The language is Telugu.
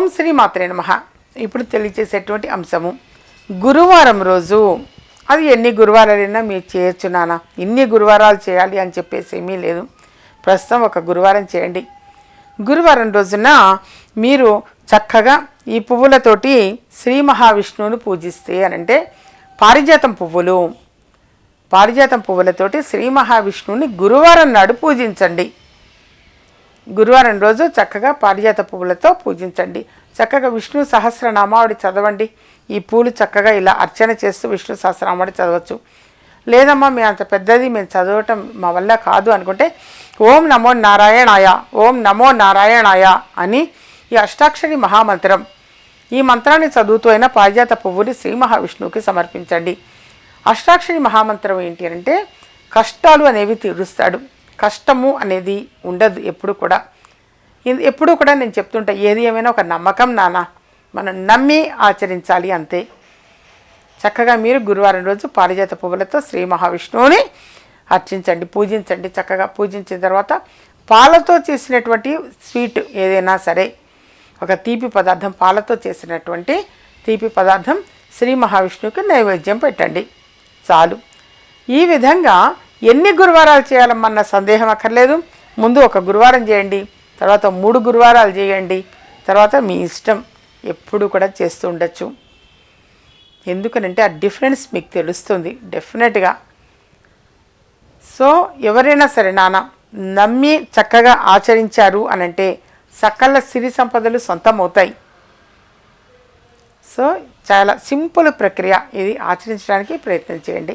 ఓం శ్రీ మాత్రే నమ. ఇప్పుడు తెలియచేసేటువంటి అంశము. గురువారం రోజు అది ఎన్ని గురువారాలైనా మీరు చేయొచ్చు నాన్న. ఇన్ని గురువారాలు చేయాలి అని చెప్పేసి ఏమీ లేదు. ప్రస్తుతం ఒక గురువారం చేయండి. గురువారం రోజున మీరు చక్కగా ఈ పువ్వులతోటి శ్రీ మహావిష్ణువుని పూజిస్తే అనంటే పారిజాతం పువ్వులు. పారిజాతం పువ్వులతోటి శ్రీ మహావిష్ణువుని గురువారం నాడు పూజించండి. గురువారం రోజు చక్కగా పారిజాత పువ్వులతో పూజించండి. చక్కగా విష్ణు సహస్రనామావళి చదవండి. ఈ పూలు చక్కగా ఇలా అర్చన చేస్తూ విష్ణు సహస్రనామావళి చదవచ్చు. లేదమ్మా మేము అంత పెద్దది మేము చదవటం మా వల్ల కాదు అనుకుంటే ఓం నమో నారాయణాయ ఓం నమో నారాయణాయ అని ఈ అష్టాక్షరి మహామంత్రం. ఈ మంత్రాన్ని చదువుతూ అయినా పారిజాత పువ్వుని శ్రీ మహావిష్ణువుకి సమర్పించండి. అష్టాక్షరి మహామంత్రం ఏంటి అంటే కష్టాలు అనేవి తీరుస్తాడు. కష్టము అనేది ఉండదు ఎప్పుడు కూడా. ఎప్పుడు కూడా నేను చెప్తుంటా ఏది ఏమైనా ఒక నమ్మకం నానా మనం నమ్మి ఆచరించాలి అంతే. చక్కగా మీరు గురువారం రోజు పారిజాత పువ్వులతో శ్రీ మహావిష్ణువుని అర్చించండి పూజించండి. చక్కగా పూజించిన తర్వాత పాలతో చేసినటువంటి స్వీట్ ఏదైనా సరే ఒక తీపి పదార్థం పాలతో చేసినటువంటి తీపి పదార్థం శ్రీ మహావిష్ణువుకి నైవేద్యం పెట్టండి. చాలు. ఈ విధంగా ఎన్ని గురువారాలు చేయాలమ్మన్న సందేహం అక్కర్లేదు. ముందు ఒక గురువారం చేయండి తర్వాత మూడు గురువారాలు చేయండి తర్వాత మీ ఇష్టం ఎప్పుడు కూడా చేస్తూ ఉండొచ్చు. ఎందుకనంటే ఆ డిఫరెన్స్ మీకు తెలుస్తుంది డెఫినెట్గా. సో ఎవరైనా సరే నాన్న నమ్మి చక్కగా ఆచరించారు అనంటే సకల సిరి సంపదలు సొంతం అవుతాయి సో చాలా సింపుల్ ప్రక్రియ ఇది ఆచరించడానికి ప్రయత్నం చేయండి.